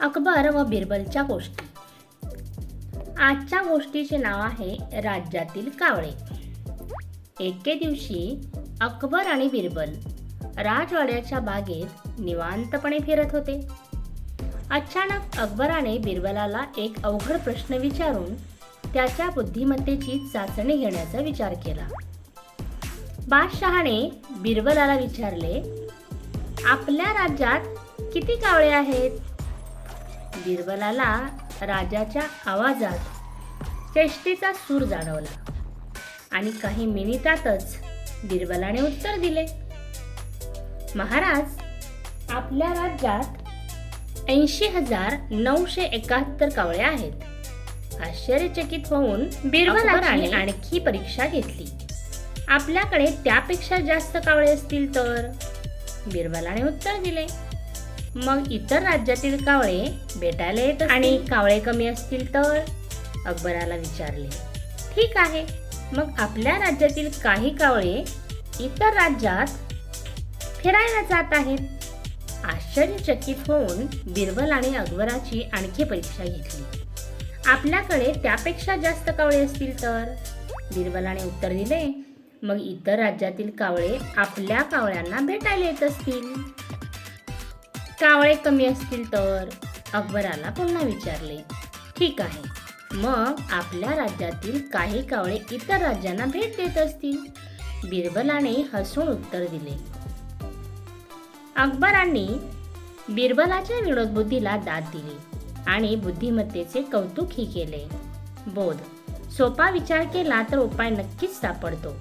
अकबर व बिरबलच्या गोष्टी. आजच्या गोष्टीचे नाव आहे राज्यातील कावळे. एके दिवशी अकबर आणि बिरबल राजवाड्याच्या बागेत निवांतपणे फिरत होते. अचानक अकबराने बिरबलाला एक अवघड प्रश्न विचारून त्याच्या बुद्धिमत्तेची चाचणी घेण्याचा विचार केला. बादशहाने बिरबलाला विचारले आपल्या राज्यात किती कावळे आहेत? बिरबलाला राजाच्या आवाजात चेष्टेचा सूर जाणवला. आणि काही मिनिटातच बिरबलाने उत्तर दिले. महाराज आपल्या राज्यात ऐंशी हजार नऊशे एकाहत्तर कावळे आहेत. आश्चर्यचकित होऊन बिरबलाने आणखी परीक्षा घेतली. आपल्याकडे त्यापेक्षा जास्त कावळे असतील तर? बिरबलाने उत्तर दिले. मग इतर राज्यातील कावळे भेटायला येत आणि कावळे कमी असतील तर? अकबराला विचारले. ठीक आहे. मग आपल्या राज्यातील काही कावळे इतर राज्यात फिरायला जात आहेत. आश्चर्यचकित होऊन बिरबल आणि अकबराची आणखी परीक्षा घेतली. आपल्याकडे त्यापेक्षा जास्त कावळे असतील तर? बिरबलाने उत्तर दिले. मग इतर राज्यातील कावळे आपल्या कावळ्यांना भेटायला येत असतील. कावळे कमी असतील तर? अकबराला पुन्हा विचारले. ठीक आहे. मग आपल्या राज्यातील काही कावळे इतर राज्यांना भेट देत असतील? बिरबलाने हसून उत्तर दिले. अकबरांनी बिरबलाच्या विनोदबुद्धीला दाद दिली आणि बुद्धिमत्तेचे कौतुकही केले. बोध. सोपा विचार केला तर उपाय नक्कीच सापडतो.